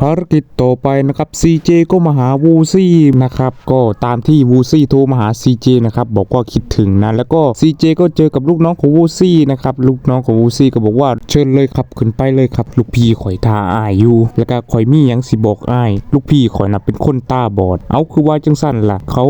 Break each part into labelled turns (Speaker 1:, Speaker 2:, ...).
Speaker 1: ภารกิจต่อไปนะครับ CJ ก็มาหาวูซี่นะครับ ก็ตามที่วูซี่โทรมาหา CJ นะครับบอกว่าคิดถึงนะ แล้วก็ CJ ก็เจอกับลูกน้องของวูซี่นะครับลูกน้องของวูซี่ก็บอกว่าเชิญเลยครับขึ้นไปเลยครับ ลูกพี่ข่อยทาอายอยู่แล้วก็ข่อยมียังสิบอกอาย ลูกพี่ข่อยนะเป็นคนตาบอด เอาคือว่าจังสั่นล่ะ เขา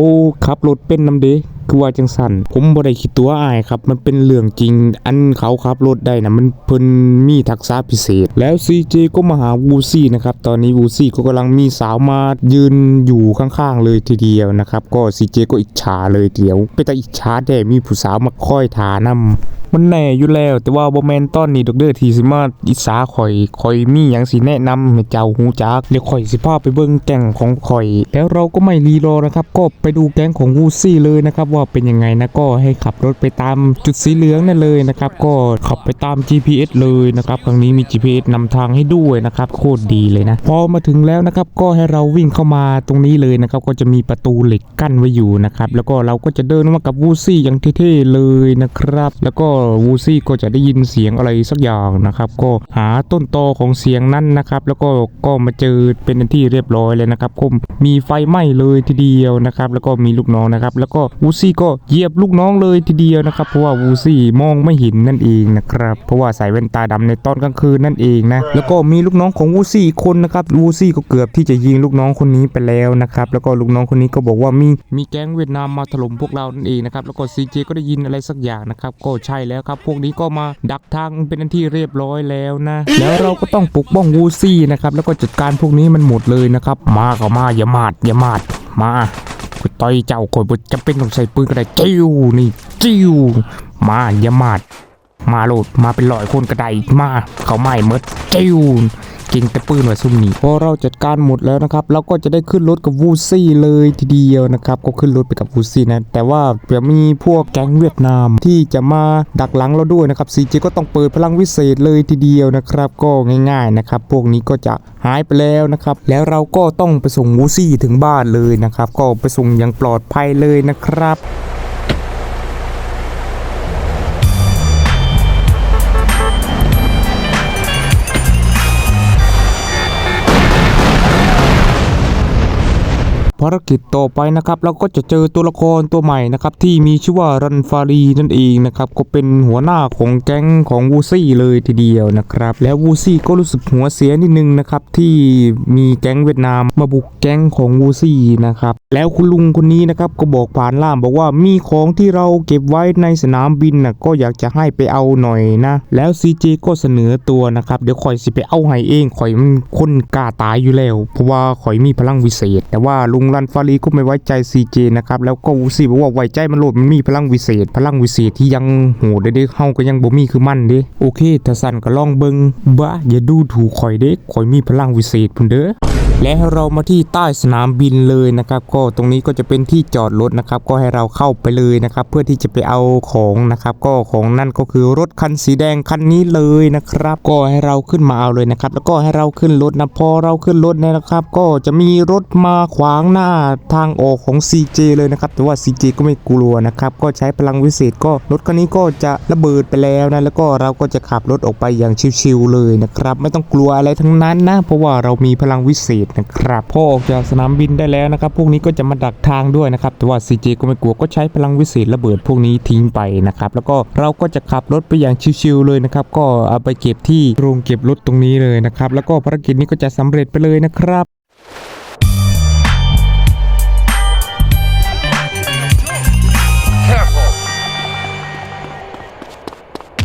Speaker 1: ขับรถเป็นน้ำเด้ คือว่าจังสันผมบ่ได้คิดตัวอายครับ มันเป็นเรื่องจริง อันเขาขับรถได้นะมันเพิ่นมีทักษะพิเศษ แล้ว CJ ก็มาหาวูซี่นะครับ ตอนนี้วูซี่ก็กำลังมีสาวมายืนอยู่ข้างๆเลยทีเดียวนะครับ ก็ CJ ก็อิจฉาเลยเดียว ไปแต่อิจฉาแด่มีผู้สาวมาค่อยถานำมันแน่อยู่แล้ว แต่ว่าบ่แมนตอนนี้ดอกเด้อที่สิมาอิสาข่อยข่อยมีหยังสิแนะนำให้เจ้าฮู้จักเดี๋ยวข่อยสิพาไปเบิ่งแก๊งของข่อย แล้วเราก็ไม่รีรอนะครับ ก็ไปดูแก๊งของวูซี่เลยนะครับว่าเป็นยังไงนะก็ให้ขับรถไปตามจุดสีเหลืองนั่นเลยนะครับก็ขับไปตาม GPS เลยนะครับครั้งนี้มี GPS นำทางให้ด้วยนะครับโคตรดีเลยนะพอมาถึงแล้วนะครับก็ให้เราวิ่งเข้ามาตรงนี้เลยนะครับก็จะมีประตูเหล็กกั้นไว้อยู่นะครับแล้วก็เราก็จะเดินมากับวูซี่อย่างเท่ๆเลยนะครับ แล้วก็วูซี่ก็จะได้ยินเสียงอะไรสักอย่างนะครับ ก็หาต้นตอของเสียงนั้นนะครับ แล้วก็ก็มาเจอเป็นที่เรียบร้อยเลยนะครับก็มีไฟไหม้เลยทีเดียวนะครับ แล้วก็มีลูกน้องนะครับ แล้วก็วูซี่ก็เหยียบลูกน้องเลยทีเดียวนะครับเพราะว่าวูซี่มองไม่เห็นนั่นเองนะครับเพราะว่าใส่แว่นตาดำในตอนกลางคืนนั่นเองนะแล้วก็มีลูกน้องของวูซี่อีกคนนะครับวูซี่ก็เกือบที่จะยิงลูกน้องคนนี้ไปแล้วนะครับแล้วก็ลูกน้องคนนี้ก็บอกว่ามีมีแก๊งเวียดนามมาถล่มพวกเรานั่นเองนะครับแล้วก็ซีเจก็ได้ยินอะไรสักอย่างนะครับก็ใช่แล้วครับ พวกนี้ก็มาดักทางเป็นอันที่เรียบร้อยแล้วนะ แล้วเราก็ต้องปกป้องวูซี่นะครับ แล้วก็จัดการพวกนี้มันหมดเลยนะครับ มาก็มาอย่ามาดอย่ามาดมาคุณต่อยเจ้าคนบ่จำเป็นต้องใส่ปืนก็ได้จิ้วนี่จิ้วมาอย่ามาดมาโหลดมาเป็นลอยคนกระไดมาเขาไม่เมดจิ้ว เก่งแต่ปืนไว่าซุ่มนี้พอเราจัดการหมดแล้วนะครับเราก็จะได้ขึ้นรถกับวูซี่เลยทีเดียวนะครับก็ขึ้นรถไปกับวูซี่นะแต่ว่าเดี๋ยวมีพวกแก๊งเวียดนามที่จะมาดักหลังเราด้วยนะครับซีจีก็ต้องเปิดพลังวิเศษเลยทีเดียวนะครับก็ง่ายๆนะครับพวกนี้ก็จะหายไปแล้วนะครับแล้วเราก็ต้องไปส่งวูซี่ถึงบ้านเลยนะครับก็ไปส่งอย่างปลอดภัยเลยนะครับารกิจต่อไปนะครับเราก็จะเจอตัวละครตัวใหม่นะครับที่มีชื่อว่ารันฟารีนั่นเองนะครับก็เป็นหัวหน้าของแก๊งของวูซี่เลยทีเดียวนะครับแล้ววูซี่ก็รู้สึกหัวเสียนิดนึงนะครับที่มีแก๊งเวียดนามมาบุกแก๊งของวูซี่นะครับแล้วคุณลุงคนนี้นะครับก็บอกผ่านล่ามบอกว่ามีของที่เราเก็บไว้ในสนามบินนะก็อยากจะให้ไปเอาหน่อยนะแล้วซีเจก็เสนอตัวนะครับเดี๋ยวคอยสิไปเอาให้เองคอยมันคนกล้าตายอยู่แล้วเพราะว่าคอยมีพลังวิเศษ แต่ว่าลุงรันฟารีก็ไม่ไว้ใจซีเจนะครับแล้วก็วูซี่บอกว่าไว้ใจมันโหลดมันมีพลังวิเศษ พลังวิเศษที่ยังโหดเด้ๆเฮาก็ยังบ่มีคือมันเด้โอเคถ้าสั่นก็ลองเบิงบ้าอย่าดูถูกคอยเด้คอยมีพลังวิเศษพุ่นเด้อและให้เรามาที่ใต้สนามบินเลยนะครับ ก็ตรงนี้ก็จะเป็นที่จอดรถนะครับ ก็ให้เราเข้าไปเลยนะครับ เพื่อที่จะไปเอาของนะครับ ก็ของนั่นก็คือรถคันสีแดงคันนี้เลยนะครับ ก็ให้เราขึ้นมาเอาเลยนะครับ แล้วก็ให้เราขึ้นรถนะพอเราขึ้นรถนะครับ ก็จะมีรถมาขวางหน้าทางออกของ CJ เลยนะครับ แต่ว่า CJ ก็ไม่กลัวนะครับ ก็ใช้พลังวิเศษก็รถคันนี้ก็จะระเบิดไปแล้วนะ แล้วก็เราก็จะขับรถออกไปอย่างชิวๆเลยนะครับ ไม่ต้องกลัวอะไรทั้งนั้นนะ เพราะว่าเรามีพลังวิเศษนะครับ พอออกจากสนามบินได้แล้วนะครับ พวกนี้ก็จะมาดักทางด้วยนะครับ แต่ว่า CJ ก็ไม่กลัว ก็ใช้พลังวิเศษระเบิดพวกนี้ทิ้งไปนะครับ แล้วก็เราก็จะขับรถไปอย่างชิวๆเลยนะครับ ก็เอาไปเก็บที่โรงเก็บรถตรงนี้เลยนะครับ แล้วก็ภารกิจนี้ก็จะสำเร็จไปเลยนะครับ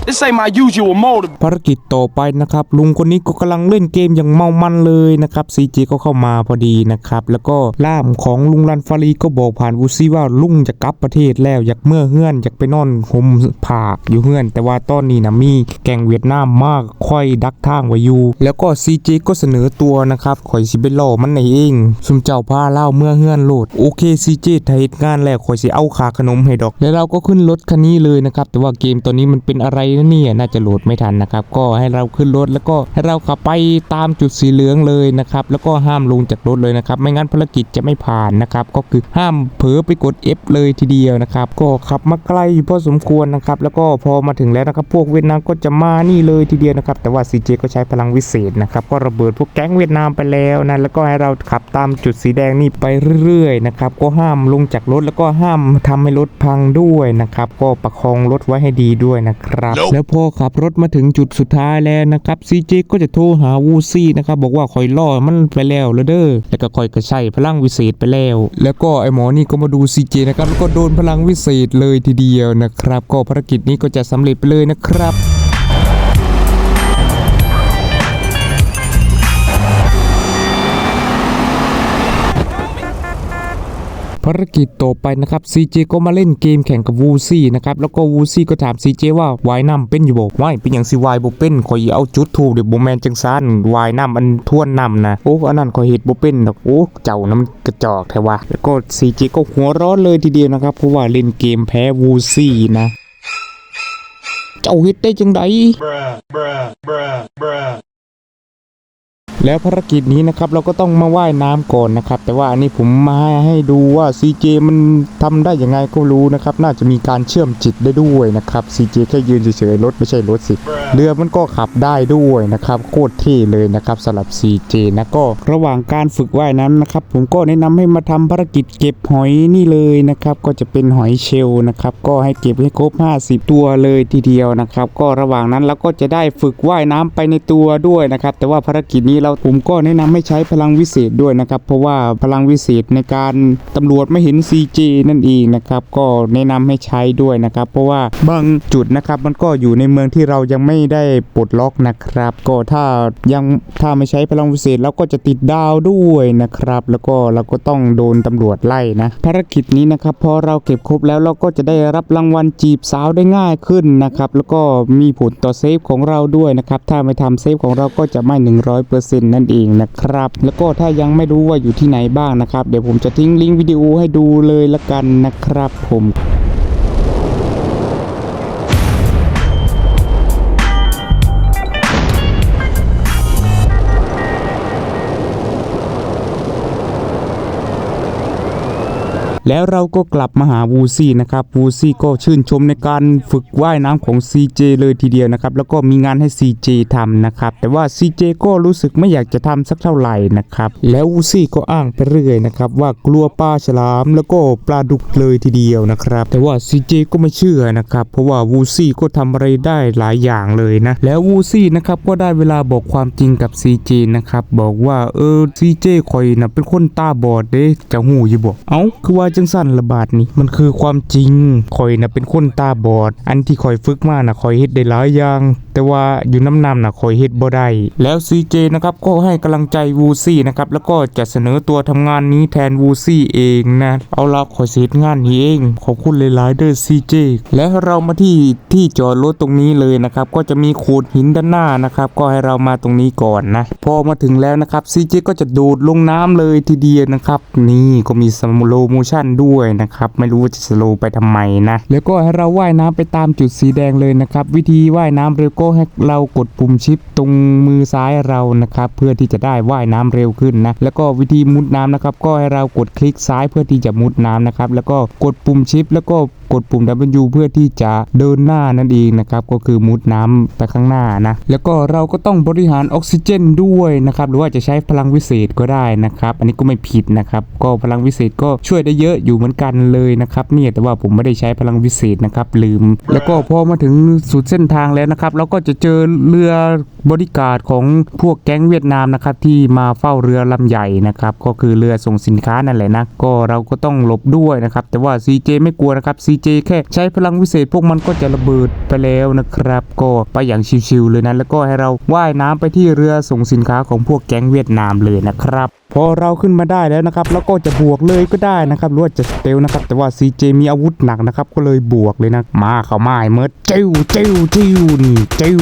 Speaker 2: This ain't my usual mode.
Speaker 1: ภารกิจต่อไปนะครับ ลุงคนนี้ก็กำลังเล่นเกมอย่างเมามันเลยนะครับซีจีก็เข้ามาพอดีนะครับ แล้วก็ล่ามของลุงรันฟารีก็บอกผ่านวูซี่ว่าลุงจะกลับประเทศแล้วอยากเมื่อเฮือนอยากไปนอนห่มผ้าอยู่เฮือน แต่ว่าตอนนี้นะมีแกงเวียดนามมากค่อยดักทางไว้อยู่แล้วก็ซีจีก็เสนอตัวนะครับข่อยสิไปล่อมันในเองซุมเจ้าพาเล่าเมื่อเฮือนโหลดโอเคซีจีถ้าเหตุงานแล้วข่อยสิเอาค่าขนมให้ดอก แล้วเราก็ขึ้นรถคันนี้เลยนะครับแต่ว่าเกมตัวนี้มันเป็นอะไรนะเนี่ยน่าจะโหลดไม่ทันนะครับ ก็ให้เราขึ้นรถแล้วก็ให้เราขับไปตามจุดสีเหลืองเลยนะครับ แล้วก็ห้ามลงจากรถเลยนะครับ ไม่งั้นภารกิจจะไม่ผ่านนะครับ ก็คือห้ามเผลอไปกด F เลยทีเดียวนะครับ ก็ขับมาไกลอยู่พอสมควรนะครับ แล้วก็พอมาถึงแล้วนะครับ พวกเวียดนามก็จะมานี่เลยทีเดียวนะครับ แต่ว่า CJ ก็ใช้พลังวิเศษนะครับ ก็ระเบิดพวกแก๊งเวียดนามไปแล้วนะ แล้วก็ให้เราขับตามจุดสีแดงนี่ไปเรื่อยๆนะครับ ก็ห้ามลงจากรถแล้วก็ห้ามทำให้รถพังด้วยนะครับ ก็ประคองรถไว้ให้ดีด้วยนะครับแล้วพอขับรถมาถึงจุดสุดท้ายแล้วนะครับซีเจก็จะโทรหาวูซี่นะครับบอกว่าคอยล่อมันไปแล้วแล้วเด้อแล้วก็คอยกระชัยพลังวิเศษไปแล้ว แล้วก็ไอหมอนี่ก็มาดูซีเจนะครับแล้วก็โดนพลังวิเศษเลยทีเดียวนะครับ ก็ภารกิจนี้ก็จะสำเร็จไปเลยนะครับ ภารกิจต่อไปนะครับ CJ ก็มาเล่นเกมแข่งกับวูซี่นะครับแล้วก็วูซี่ก็ถาม CJ ว่าวายน้ำเป็นอยู่บ่ว่ายเป็นอย่างสิวายบ่เป็นขอยเอาจุดทูบเดี๋ยวบ่แมนจังซานวายน้ำมันท่วนน้ำนะโอ้อันนั้นขอยเฮ็ดบ่เป็นดอกโอ้เจ้าน้ำกระจอกแท้วะแล้วก็ CJ ก็หัวร้อนเลยทีเดียวนะครับเพราะว่าเล่นเกมแพ้วูซี่นะ เจ้าเฮ็ดได้จังได แล้วภารกิจนี้นะครับเราก็ต้องมาว่ายน้ำก่อนนะครับ แต่ว่าอันนี้ผมมาให้ดูว่า CJ มันทำได้ยังไงก็รู้นะครับ น่าจะมีการเชื่อมจิตได้ด้วยนะครับ CJ แค่ยืนเฉยๆรถไม่ใช่รถสิ เรือมันก็ขับได้ด้วยนะครับ โคตรเท่เลยนะครับสำหรับ CJ นะก็ระหว่างการฝึกว่ายนั้นนะครับ ผมก็แนะนำให้มาทำภารกิจเก็บหอยนี่เลยนะครับ ก็จะเป็นหอยเชลนะครับ ก็ให้เก็บให้ครบ 50 ตัวเลยทีเดียวนะครับ ก็ระหว่างนั้นเราก็จะได้ฝึกว่ายน้ำไปในตัวด้วยนะครับ แต่ว่าภารกิจนี้เราผมก็แนะนำให้ใช้พลังวิเศษด้วยนะครับ เพราะว่าพลังวิเศษในการตำรวจไม่เห็น CJ นั่นเองนะครับก็แนะนำให้ใช้ด้วยนะครับ เพราะว่าบางจุดนะครับมันก็อยู่ในเมืองที่เรายังไม่ได้ปลดล็อกนะครับ ก็ถ้ายังถ้าไม่ใช้พลังวิเศษเราก็จะติดดาวด้วยนะครับ แล้วก็เราก็ต้องโดนตำรวจไล่นะภารกิจนี้นะครับพอเราเก็บครบแล้วเราก็จะได้รับรางวัลจีบสาวได้ง่ายขึ้นนะครับแล้วก็มีผลต่อเซฟของเราด้วยนะครับถ้าไม่ทำเซฟของเราก็จะไม่ 100%นนเองนะครับ แล้วก็ถ้ายังไม่รู้ว่าอยู่ที่ไหนบ้างนะครับ เดี๋ยวผมจะทิ้งลิงก์วิดีโอให้ดูเลยละกันนะครับผม แล้วเราก็กลับมาหาวูซี่นะครับวูซี่ก็ชื่นชมในการฝึกว่ายน้ำของ CJ เลยทีเดียวนะครับแล้วก็มีงานให้ CJ ทำนะครับแต่ว่า CJ ก็รู้สึกไม่อยากจะทำสักเท่าไหร่นะครับแล้ววูซี่ก็อ้างไปเรื่อยนะครับว่ากลัวปลาฉลามแล้วก็ปลาดุกเลยทีเดียวนะครับแต่ว่า CJ ก็ไม่เชื่อนะครับเพราะว่าวูซี่ก็ทำอะไรได้หลายอย่างเลยนะแล้ววูซี่นะครับก็ได้เวลาบอกความจริงกับ CJ นะครับบอกว่าเออ CJ คอยนะเป็นคนตาบอดเด้จะหูอยู่บอกเอ้าคือว่าจังสั้นระบาดนี่มันคือความจริงคอยนะเป็นคนตาบอด อันที่คอยฝึกมานะคอยเฮ็ดได้หลายอย่าง แต่ว่าอยู่น้ำนำนะคอยเฮ็ดบ่ได้แล้ว CJ นะครับก็ให้กำลังใจวูซี่นะครับแล้วก็จะเสนอตัวทำงานนี้แทนวูซี่เองนะเอาละคอยเสร็จงานนี้เองขอบคุณหลายๆเด้อ CJ แล้วเรามาที่ที่จอดรถตรงนี้เลยนะครับก็จะมีโขดหินด้านหน้านะครับก็ให้เรามาตรงนี้ก่อนนะพอมาถึงแล้วนะครับ CJ ก็จะโดดลงน้ำเลยทีเดียวนะครับ นี่ก็มีสโลโมชั่นด้วยนะครับ ไม่รู้จะสโลไปทำไมนะ แล้วก็ให้เราว่ายน้ำไปตามจุดสีแดงเลยนะครับ วิธีว่ายน้ำเร็วก็ให้เรากดปุ่มชิปตรงมือซ้ายเรานะครับ เพื่อที่จะได้ว่ายน้ำเร็วขึ้นนะ แล้วก็วิธีมุดน้ำนะครับ ก็ให้เรากดคลิกซ้ายเพื่อที่จะมุดน้ำนะครับ แล้วก็กดปุ่มชิปแล้วก็ กดปุ่ม W เพื่อที่จะเดินหน้านั่นเองนะครับก็คือมุดน้ำไปข้างหน้านะแล้วก็เราก็ต้องบริหารออกซิเจนด้วยนะครับหรือว่าจะใช้พลังวิเศษก็ได้นะครับอันนี้ก็ไม่ผิดนะครับก็พลังวิเศษก็ช่วยได้เยอะอยู่เหมือนกันเลยนะครับเนี่ยแต่ว่าผมไม่ได้ใช้พลังวิเศษนะครับลืม แล้วก็พอมาถึงสุดเส้นทางแล้วนะครับเราก็จะเจอเรือบริการของพวกแก๊งเวียดนามนะครับที่มาเฝ้าเรือลำใหญ่นะครับก็คือเรือส่งสินค้านั่นแหละนะก็เราก็ต้องหลบด้วยนะครับแต่ว่า CJ ไม่กลัวนะครับ CJ แค่ใช้พลังวิเศษพวกมันก็จะระเบิดไปแล้วนะครับ ก็ไปอย่างชิวๆเลยนะ แล้วก็ให้เราว่ายน้ำไปที่เรือส่งสินค้าของพวกแก๊งเวียดนามเลยนะครับ พอเราขึ้นมาได้แล้วนะครับ แล้วก็จะบวกเลยก็ได้นะครับหรือว่าจะสเตลนะครับ แต่ว่า CJ มีอาวุธหนักนะครับ ก็เลยบวกเลยนะ มาเข้ามาไอ้เมิร์ดจิ้วจิ้วจิ้วนี่จิ้ว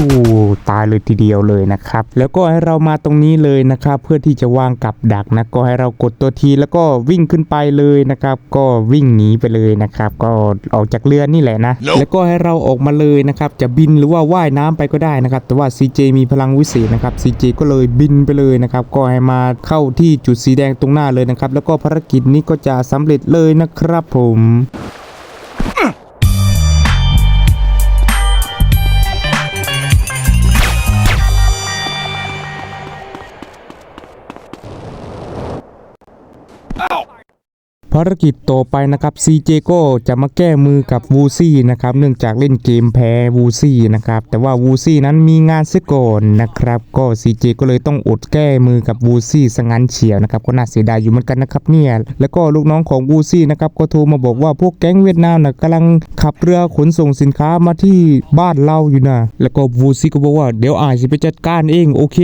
Speaker 1: ตายเลยทีเดียวเลยนะครับ แล้วก็ให้เรามาตรงนี้เลยนะครับ เพื่อที่จะวางกับดักนะ ก็ให้เรากดตัวทีแล้วก็วิ่งขึ้นไปเลยนะครับ ก็วิ่งหนีไปเลยนะครับ ก็ออกจากเรือนี่แหละนะ แล้วก็ให้เราออกมาเลยนะครับ จะบินหรือว่าว่ายน้ำไปก็ได้นะครับ แต่ว่า CJ มีพลังวิเศษนะครับ CJ ก็เลยบินไปเลยนะครับ ก็ให้มาเข้าที่จุดสีแดงตรงหน้าเลยนะครับ แล้วก็ภารกิจนี้ก็จะสำเร็จเลยนะครับผม ภารกิจต่อไปนะครับ CJ ก็จะมาแก้มือกับวูซี่นะครับเนื่องจากเล่นเกมแพ้วูซี่นะครับแต่ว่าวูซี่นั้นมีงานเสียก่อนนะครับก็ CJ ก็เลยต้องอดแก้มือกับวูซี่สงันเฉียวนะครับก็น่าเสียดายอยู่เหมือนกันนะครับเนี่ยแล้วก็ลูกน้องของวูซี่นะครับก็โทรมาบอกว่าพวกแก๊งเวียดนามนะกำลังขับเรือขนส่งสินค้ามาที่บ้านเราอยู่นะแล้วก็วูซี่ก็บอกว่าเดี๋ยวอายสิไปจัดการเองโอเค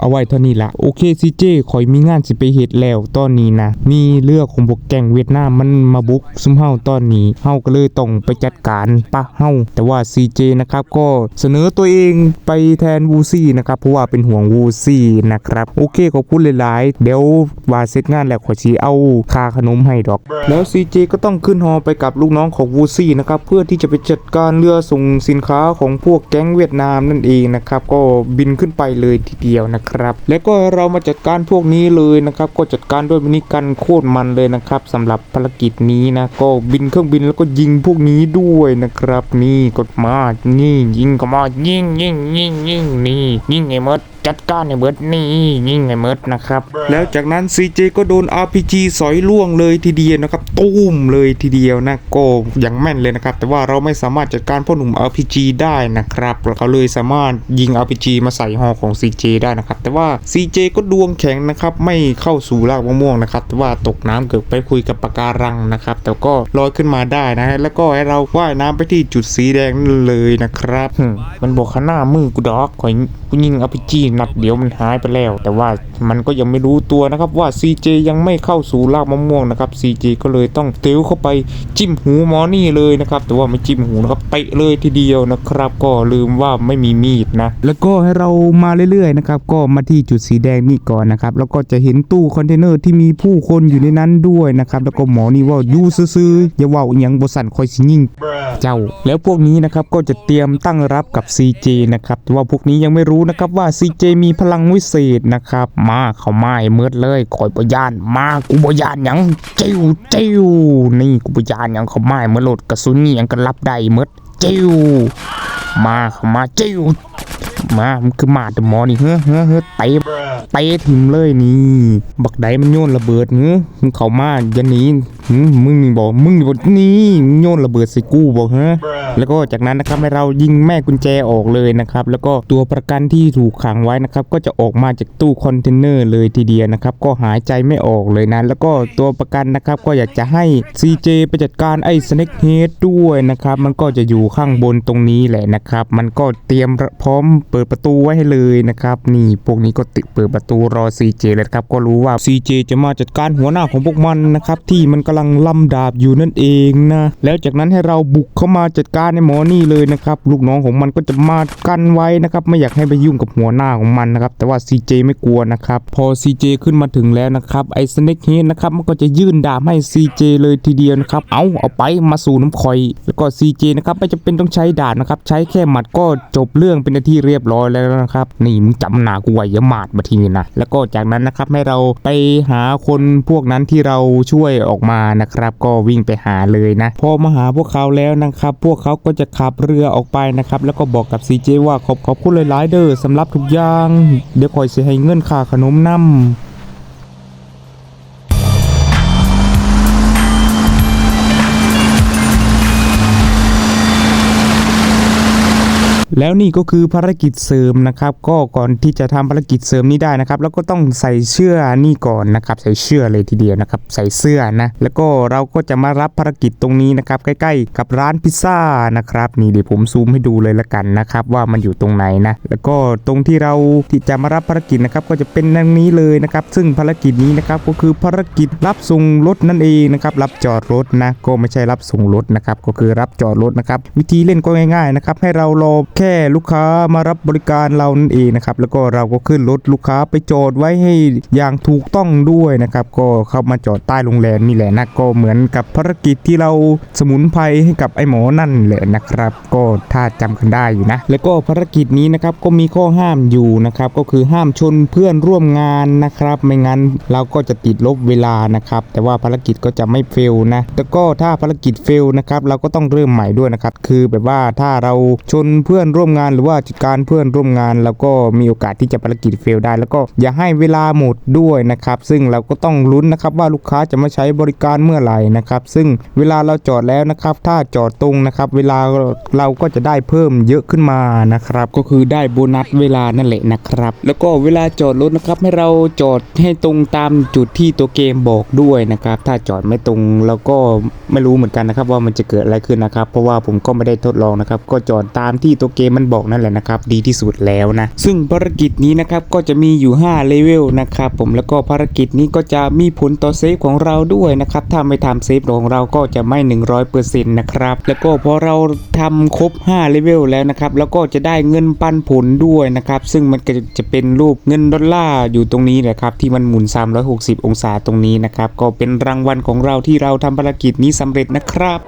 Speaker 1: เอาไว้เท่านี้ละโอเค CJ คอยมีงานสิไปเฮ็ดแล้วตอนนี้นะมีเรื่องของพวกแก๊งเวียดนามมันมาบุกซุ่มเฮาตอนนี้เฮาก็เลยต้องไปจัดการปะเฮาแต่ว่า CJ นะครับก็เสนอตัวเองไปแทนวูซี่นะครับเพราะว่าเป็นห่วงวูซี่นะครับโอเคขอบคุณหลายๆ เดี๋ยวว่าเสร็จงานแล้วขอชีเอาค่าขนมให้ดอก แล้ว CJ ก็ต้องขึ้นฮอไปกับลูกน้องของวูซี่นะครับเพื่อที่จะไปจัดการเรือส่งสินค้าของพวกแก๊งเวียดนามนั่นเองนะครับก็บินขึ้นไปเลยทีเดียวนะครับ แล้วก็เรามาจัดการพวกนี้เลยนะครับก็จัดการด้วยมินิกันโคตรมันเลยนะครับสำหรับภารกิจนี้นะ ก็บินเครื่องบินแล้วก็ยิงพวกนี้ด้วยนะครับ นี่กดมานี่ยิงก็มายิงยิงยิงยิงนี่ยิงไอ้มด จัดการไอ้เบิร์ดนี่ยิงไอ้เมิร์ดนะครับ แล้วจากนั้น CJ ก็โดน RPG สอยล่วงเลยทีเดียวนะครับตุ้มเลยทีเดียวนะก็อย่างแม่นเลยนะครับ แต่ว่าเราไม่สามารถจัดการพ่อหนุ่ม RPG ได้นะครับเขาเลยสามารถยิง RPG มาใส่ฮอของ CJ ได้นะครับ แต่ว่า CJ ก็ดวงแข็งนะครับไม่เข้าสู่รากมะม่วงนะครับแต่ว่าตกน้ำเกือบไปคุยกับปะการังนะครับ แต่ก็ลอยขึ้นมาได้นะแล้วก็ให้เราว่ายน้ำไปที่จุดสีแดงนั่นเลยนะครับหึมันบอกข้างหน้ามือกูดอกข่อยกูยิง RPG นัดเดียวมันหายไปแล้ว แต่ว่ามันก็ยังไม่รู้ตัวนะครับว่า CJ ยังไม่เข้าสู่รากมะม่วงนะครับ CJ ก็เลยต้องเตียวเข้าไปจิ้มหูหมอนี่เลยนะครับแต่ว่าไม่จิ้มหูนะครับเตะเลยทีเดียวนะครับ ก็ลืมว่าไม่มีมีดนะแล้วก็ให้เรามาเรื่อยๆนะครับก็มาที่จุดสีแดงนี่ก่อนนะครับแล้วก็จะเห็นตู้คอนเทนเนอร์ที่มีผู้คนอยู่ในนั้นด้วยนะครับแล้วก็หมอนี่ว่าอยู่ซื่อๆอย่าเว่าอหยังบสั่นคอยสิยิง
Speaker 2: bruh,
Speaker 1: เจ้า แล้วพวกนี้นะครับก็จะเตรียมตั้งรับกับ CJ นะครับแต่ว่าพวกนี้ยังไม่รู้นะครับว่า CJ จมีพลังวิเศษนะครับ มาเขามาไอ้เมืดเลยคอยปยานมากูบยานยังจิ้วจิ้วนี่กูบยานยังเขามาไอ้เมื่อโหลดกระสุนนี่ยังกันรับได้เมืดจิ้วมาเขามาจิ้วมามันคือมาแต่หมอนี่เฮ้อเฮ้อเฮ้อเตะเตะถิ่มเลยนี่ บักไดมันโยนระเบิดเฮ้มึงเข้ามาย่าหนีหึมึงนี่บอกมึงนี่บอกนี่มึงโยนระเบิดใส่กูบอกฮะ
Speaker 2: bruh,
Speaker 1: แล้วก็จากนั้นนะครับให้เรายิงแม่กุญแจออกเลยนะครับ แล้วก็ตัวประกันที่ถูกขังไว้นะครับ ก็จะออกมาจากตู้คอนเทนเนอร์เลยทีเดียวนะครับ ก็หายใจไม่ออกเลยนะ แล้วก็ตัวประกันนะครับ ก็อยากจะให้ CJ ไปจัดการไอ้สเน็กเฮดด้วยนะครับ มันก็จะอยู่ข้างบนตรงนี้แหละนะครับ มันก็เตรียมพร้อมเปิดประตูไว้ให้เลยนะครับ นี่พวกนี้ก็ติดเปิดประตูรอ CJ เลยครับ ก็รู้ว่า CJ จะมาจัดการหัวหน้าของพวกมันนะครับ ที่มันกำลังลำดาบอยู่นั่นเองนะแล้วจากนั้นให้เราบุกเข้ามาจัดการในหมอนี่เลยนะครับลูกน้องของมันก็จะมากันไว้นะครับไม่อยากให้ไปยุ่งกับหัวหน้าของมันนะครับแต่ว่า CJ ไม่กลัวนะครับพอ CJ ขึ้นมาถึงแล้วนะครับไอ้สเน็กเฮดนะครับมันก็จะยื่นดาบให้ CJ เลยทีเดียวนะครับเอาเอาไปมาสู่น้ำคอย แล้วก็ CJ นะครับไม่จำเป็นต้องใช้ดาบนะครับใช้แค่หมัดก็จบเรื่องเป็นที่เรียบร้อยแล้วนะครับนี่มึงจำหนากูไว้อย่าหมาดมาทีนี้นะแล้วก็จากนั้นนะครับให้เราไปหาคนพวกนั้นที่เราช่วยออกมานะครับ ก็วิ่งไปหาเลยนะ พอมาหาพวกเขาแล้วนะครับ พวกเขาก็จะขับเรือออกไปนะครับ แล้วก็บอกกับซีเจว่าขอบขอบคุณหลายๆเด้อสำหรับทุกอย่าง เดี๋ยวคอยสิให้เงินค่าขนมนำ แล้วนี่ก็คือภารกิจเสริมนะครับ ก็ก่อนที่จะทำภารกิจเสริมนี้ได้นะครับ แล้วก็ต้องใส่เสื้อนี่ก่อนนะครับ ใส่เสื้อเลยทีเดียวนะครับ ใส่เสื้อนะ แล้วก็เราก็จะมารับภารกิจตรงนี้นะครับ ใกล้ ๆ กับร้านพิซซ่านะครับ นี่เดี๋ยวผมซูมให้ดูเลยละกันนะครับ ว่ามันอยู่ตรงไหนนะ แล้วก็ตรงที่เราที่จะมารับภารกิจนะครับก็จะเป็นดังนี้เลยนะครับ ซึ่งภารกิจนี้นะครับก็คือภารกิจรับส่งรถนั่นเองนะครับ รับจอดรถนะ ก็ไม่ใช่รับส่งรถนะครับ ก็คือรับจอดรถนะครับ วิธีเล่นก็ง่ายๆนะครับ ให้เรารอแค่ลูกค้ามารับบริการเรานั่นเองนะครับแล้วก็เราก็ขึ้นรถลูกค้าไปจอดไว้ให้อย่างถูกต้องด้วยนะครับก็เข้ามาจอดใต้โรงแรมนี่แหละนะก็เหมือนกับภารกิจที่เราสมุนไพรให้กับไอ้หมอนั่นแหละนะครับ ก็ถ้าจำกันได้อยู่นะแล้วก็ภารกิจนี้นะครับก็มีข้อห้ามอยู่นะครับก็คือห้ามชนเพื่อนร่วมงานนะครับ ไม่งั้นเราก็จะติดลบเวลานะครับแต่ว่าภารกิจก็จะไม่เฟลนะแต่ก็ถ้าภารกิจเฟลนะครับเราก็ต้องเริ่มใหม่ด้วยนะครับคือแบบว่าถ้าเราชนเพื่อนร่วมงานหรือว่าจัดการเพื่อนร่วมงานเราก็มีโอกาสที่จะภารกิจเฟลได้ แล้วก็อย่าให้เวลาหมดด้วยนะครับ ซึ่งเราก็ต้องลุ้นนะครับว่าลูกค้าจะมาใช้บริการเมื่อไหร่นะครับ ซึ่งเวลาเราจอดแล้วนะครับ ถ้าจอดตรงนะครับ เวลาเราก็จะได้เพิ่มเยอะขึ้นมานะครับ ก็คือได้โบนัสเวลานั่นแหละนะครับ แล้วก็เวลาจอดรถนะครับ ให้เราจอดให้ตรงตามจุดที่ตัวเกมบอกด้วยนะครับ ถ้าจอดไม่ตรงเราก็ไม่รู้เหมือนกันนะครับ ว่ามันจะเกิดอะไรขึ้นนะครับ เพราะว่าผมก็ไม่ได้ทดลองนะครับ ก็จอดตามที่ตัวเกมมันบอกนั่นแหละนะครับดีที่สุดแล้วนะ ซึ่งภารกิจนี้นะครับก็จะมีอยู่5เลเวลนะครับผมแล้วก็ภารกิจนี้ก็จะมีผลต่อเซฟของเราด้วยนะครับถ้าไม่ทำเซฟของเราก็จะไม่ 100%นะครับแล้วก็พอเราทำครบ5เลเวลแล้วนะครับแล้วก็จะได้เงินปันผลด้วยนะครับซึ่งมันก็จะเป็นรูปเงินดอลลาร์อยู่ตรงนี้แหละครับที่มันหมุน 360 องศาตรงนี้นะครับก็เป็นรางวัลของเราที่เราทำภารกิจนี้สำเร็จนะครับ